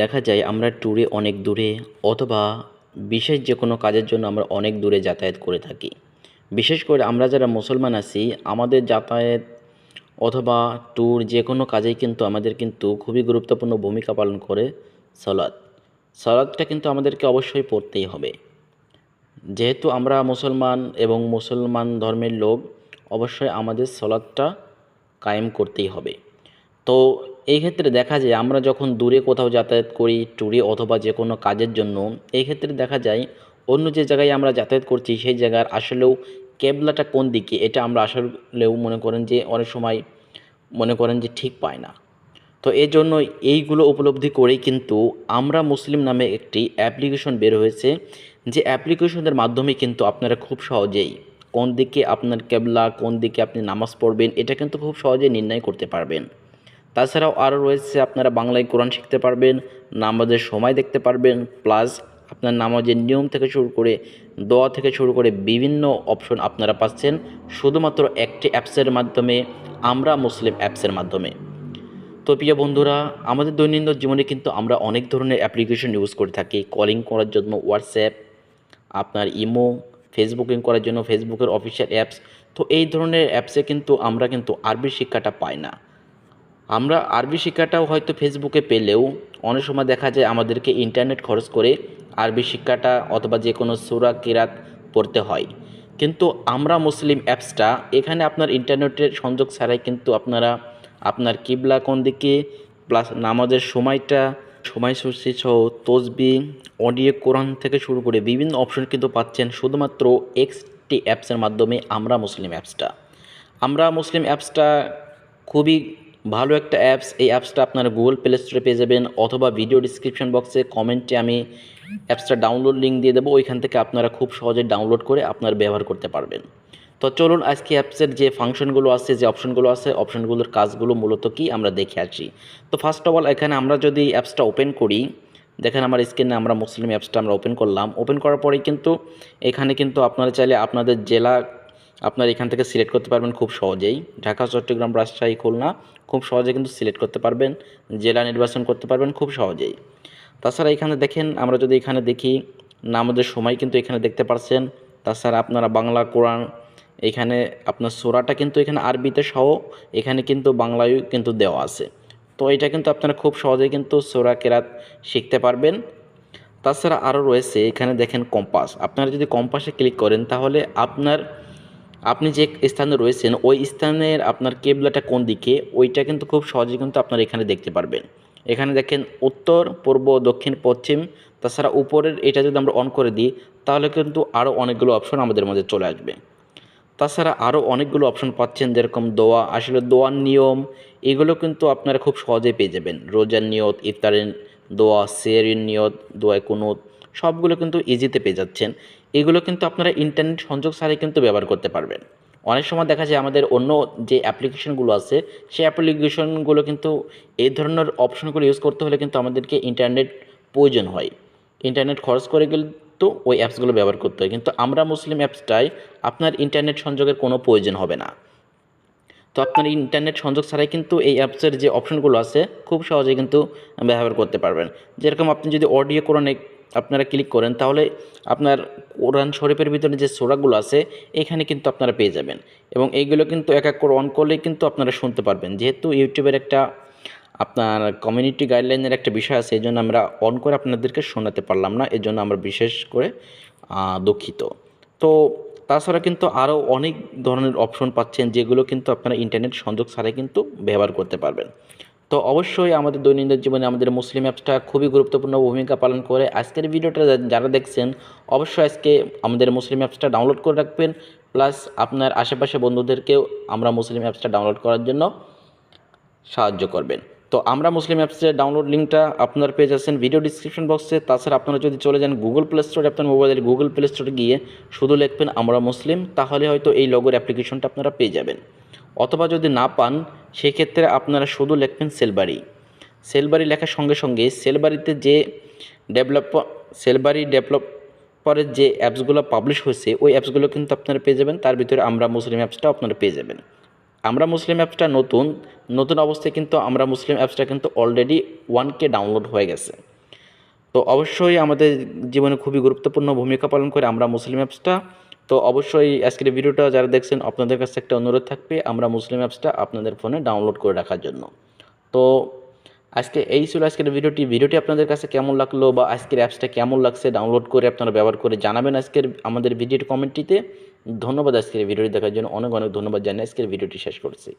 দেখা যায় আমরা ট্যুরে অনেক দূরে অথবা বিশেষ যে কোনো কাজের জন্য আমরা অনেক দূরে যাতায়াত করে থাকি। বিশেষ করে আমরা যারা মুসলমান আছি, আমাদের যাতায়াত অথবা ট্যুর যে কোনো কাজেই কিন্তু আমাদের কিন্তু খুবই গুরুত্বপূর্ণ ভূমিকা পালন করে সলাৎ সলাৎটা কিন্তু আমাদেরকে অবশ্যই পড়তেই হবে। যেহেতু আমরা মুসলমান এবং মুসলমান ধর্মের লোক, অবশ্যই আমাদের সলাৎটা কায়েম করতেই হবে। তো এই ক্ষেত্রে দেখা যায় আমরা যখন দূরে কোথাও যাতায়াত করি ট্যুরে অথবা যে কোনো কাজের জন্য, এই ক্ষেত্রে দেখা যায় অন্য যে জায়গায় আমরা যাতায়াত করছি, সেই জায়গার আসলেও কেবলাটা কোন দিকে, এটা আমরা আসলেও মনে করেন যে অনেক সময় মনে করেন যে ঠিক পায় না। তো এই জন্য এইগুলো উপলব্ধি করেই কিন্তু আমরা মুসলিম নামে একটি অ্যাপ্লিকেশন বের হয়েছে, যে অ্যাপ্লিকেশনের মাধ্যমে কিন্তু আপনারা খুব সহজেই কোন দিকে আপনার কেবলা, কোন দিকে আপনি নামাজ পড়বেন, এটা কিন্তু খুব সহজেই নির্ণয় করতে পারবেন। তাছাড়াও আরও রয়েছে, আপনারা বাংলায় কোরআন শিখতে পারবেন, নামাজের সময় দেখতে পারবেন, প্লাস আপনার নামাজের নিয়ম থেকে শুরু করে দোয়া থেকে শুরু করে বিভিন্ন অপশন আপনারা পাচ্ছেন, শুধুমাত্র একটি অ্যাপসের মাধ্যমে, আমরা মুসলিম অ্যাপসের মাধ্যমে। তো প্রিয় বন্ধুরা, আমাদের দৈনন্দিন জীবনে কিন্তু আমরা অনেক ধরনের অ্যাপ্লিকেশন ইউজ করে থাকি, কলিং করার জন্য হোয়াটসঅ্যাপ, আপনার ইমো, ফেসবুকিং করার জন্য ফেসবুকের অফিসিয়াল অ্যাপস, তো এই ধরনের অ্যাপসে কিন্তু আমরা কিন্তু আরবি শিক্ষাটা পাই না। আমরা আরবি শিক্ষাটাও হয়তো ফেসবুকে পেলেও অনেক সময় দেখা যায় আমাদেরকে ইন্টারনেট খরচ করে আরবি শিক্ষাটা অথবা যে কোনো সুরা, কিরাত পড়তে হয়। কিন্তু আমরা মুসলিম অ্যাপসটা এখানে আপনার ইন্টারনেটের সংযোগ ছাড়াই কিন্তু আপনারা আপনার কিবলা কোন দিকে প্লাস নামাজের সময়টা, সময়সূচি সহ তসবি অডিও কোরআন থেকে শুরু করে বিভিন্ন অপশন কিন্তু পাচ্ছেন শুধুমাত্র এক্সটি অ্যাপসের মাধ্যমে আমরা মুসলিম অ্যাপসটা আমরা মুসলিম অ্যাপসটা খুবই ভালো একটা অ্যাপস এই অ্যাপসটা আপনারা গুগল প্লে স্টোরে পেয়ে যাবেন অথবা ভিডিও ডিসক্রিপশন বক্সে কমেন্টে আমি অ্যাপসটা ডাউনলোড লিঙ্ক দিয়ে দেবো, ওইখান থেকে আপনারা খুব সহজে ডাউনলোড করে আপনারা ব্যবহার করতে পারবেন। তো চলুন আজকে অ্যাপসের যে ফাংশনগুলো আছে, যে অপশনগুলো আছে অপশনগুলোর কাজগুলো মূলত কি আমরা দেখে আসি। তো ফার্স্ট অফ অল এখানে আমরা যদি অ্যাপসটা ওপেন করি, দেখেন আমার স্ক্রিনে আমরা মুসলিম অ্যাপসটা আমরা ওপেন করলাম। ওপেন করার পরেই কিন্তু এখানে কিন্তু আপনারা চাইলে আপনাদের জেলা আপনার এখান থেকে সিলেক্ট করতে পারবেন খুব সহজেই। ঢাকা, চট্টগ্রাম, রাজশাহী, খুলনা খুব সহজে কিন্তু সিলেক্ট করতে পারবেন। জেলা নির্বাচন করতে পারবেন খুব সহজেই। তাছাড়া এখানে দেখেন, আমরা যদি এখানে দেখি, নামাজের সময় কিন্তু এখানে দেখতে পাচ্ছেন তাছাড়া আপনারা বাংলা, কোরআন, এখানে আপনার সোরাটা কিন্তু এখানে আরবিতে সহ এখানে কিন্তু বাংলায়ও কিন্তু দেওয়া আছে। তো এটা কিন্তু আপনারা খুব সহজেই কিন্তু সোরা কেরাত শিখতে পারবেন। তাছাড়া আরও রয়েছে, এখানে দেখেন কম্পাস। আপনারা যদি কম্পাসে ক্লিক করেন, তাহলে আপনার আপনি যে স্থানে রয়েছেন, ওই স্থানের আপনার কেবলাটা কোন দিকে, ওইটা কিন্তু খুব সহজে কিন্তু আপনারা এখানে দেখতে পারবেন। এখানে দেখেন উত্তর, পূর্ব, দক্ষিণ, পশ্চিম, তাছাড়া উপরের এটা যদি আমরা অন করে দিই, তাহলে কিন্তু আরও অনেকগুলো অপশন আমাদের মধ্যে চলে আসবে। তাছাড়া আরও অনেকগুলো অপশন পাচ্ছেন, যেরকম দোয়া, আসলে দোয়ার নিয়ম, এগুলো কিন্তু আপনারা খুব সহজে পেয়ে যাবেন। রোজার নিয়ত, ইফতারের দোয়া সেরির নিয়ত, দোয়ায় কুনুত, সবগুলো কিন্তু ইজিতে পেয়ে যাচ্ছেন। এগুলো কিন্তু আপনারা ইন্টারনেট সংযোগ ছাড়াই কিন্তু ব্যবহার করতে পারবেন। অনেক সময় দেখা যায় আমাদের অন্য যে অ্যাপ্লিকেশনগুলো আছে, সেই অ্যাপ্লিকেশনগুলো কিন্তু এই ধরনের অপশনগুলো ইউজ করতে হলে কিন্তু আমাদেরকে ইন্টারনেট প্রয়োজন হয়। ইন্টারনেট খরচ করে গেলে তো ওই অ্যাপসগুলো ব্যবহার করতে হয়। কিন্তু আমরা মুসলিম অ্যাপসটায় আপনার ইন্টারনেট সংযোগের কোনো প্রয়োজন হবে না। তো আপনার ইন্টারনেট সংযোগ ছাড়াই কিন্তু এই অ্যাপসের যে অপশনগুলো আছে, খুব সহজে কিন্তু ব্যবহার করতে পারবেন। যেরকম আপনি যদি অডিও কোরআনে আপনারা ক্লিক করেন, তাহলে আপনার কোরআন শরীফের ভিতরে যে সোরাগুলো আছে, এখানে কিন্তু আপনারা পেয়ে যাবেন। এবং এইগুলো কিন্তু এক এক করে অন করলেই কিন্তু আপনারা শুনতে পারবেন। যেহেতু ইউটিউবের একটা আপনার কমিউনিটি গাইডলাইনের একটা বিষয় আছে এই জন্য আমরা অন করে আপনাদেরকে শোনাতে পারলাম না এই জন্য আমরা বিশেষ করে দুঃখিত। তো তাছাড়া কিন্তু আরও অনেক ধরনের অপশন পাচ্ছেন, যেগুলো কিন্তু আপনারা ইন্টারনেট সংযোগ ছাড়াই কিন্তু ব্যবহার করতে পারবেন। তো অবশ্যই আমাদের দৈনন্দিন জীবনে আমাদের মুসলিম অ্যাপসটা খুবই গুরুত্বপূর্ণ ভূমিকা পালন করে। আজকের ভিডিওটা যারা দেখছেন, অবশ্যই আজকে আমাদের মুসলিম অ্যাপসটা ডাউনলোড করে রাখবেন। প্লাস আপনার আশেপাশে বন্ধুদেরকেও আমরা মুসলিম অ্যাপসটা ডাউনলোড করার জন্য সাহায্য করবেন। তো আমরা মুসলিম অ্যাপসের ডাউনলোড লিঙ্কটা আপনার পেয়ে যাচ্ছেন ভিডিও ডিসক্রিপশন বক্সে। তাছাড়া আপনারা যদি চলে যান গুগল প্লে স্টোরে আপনার মোবাইলের গুগল প্লে স্টোরে গিয়ে শুধু লিখবেন আমরা মুসলিম, তাহলে হয়তো এই লগোর অ্যাপ্লিকেশনটা আপনারা পেয়ে যাবেন। অথবা যদি না পান, সেক্ষেত্রে আপনারা শুধু লিখবেন সেলবারি সেলবারি লেখার সঙ্গে সঙ্গে সেলবারিতে যে ডেভেলপ সেলবারি ডেভেলপারের যে অ্যাপসগুলো পাবলিশ হয়েছে, ওই অ্যাপসগুলো কিন্তু আপনারা পেয়ে যাবেন। তার ভিতরে আমরা মুসলিম অ্যাপসটা আপনারা পেয়ে যাবেন। আমরা মুসলিম অ্যাপসটা নতুন নতুন অবস্থায় কিন্তু আমরা মুসলিম অ্যাপসটা কিন্তু অলরেডি ওয়ান কে ডাউনলোড হয়ে গেছে। তো অবশ্যই আমাদের জীবনে খুবই গুরুত্বপূর্ণ ভূমিকা পালন করে আমরা মুসলিম অ্যাপসটা তো অবশ্যই আজকের ভিডিওটা যারা দেখছেন, আপনাদের কাছে একটা অনুরোধ থাকবে আমরা মুসলিম অ্যাপসটা আপনাদের ফোনে ডাউনলোড করে রাখার জন্য। তো আজকে এই ছিল আজকের ভিডিওটি। ভিডিওটি আপনাদের কাছে কেমন লাগল বা আজকের অ্যাপসটা কেমন লাগছে ডাউনলোড করে আপনারা ব্যবহার করে জানাবেন আজকের আমাদের ভিডিওর কমেন্টটিতে। ধন্যবাদ আজকের ভিডিওটি দেখার জন্য। অনেক অনেক ধন্যবাদ জানিয়ে আজকের ভিডিওটি শেষ করছি।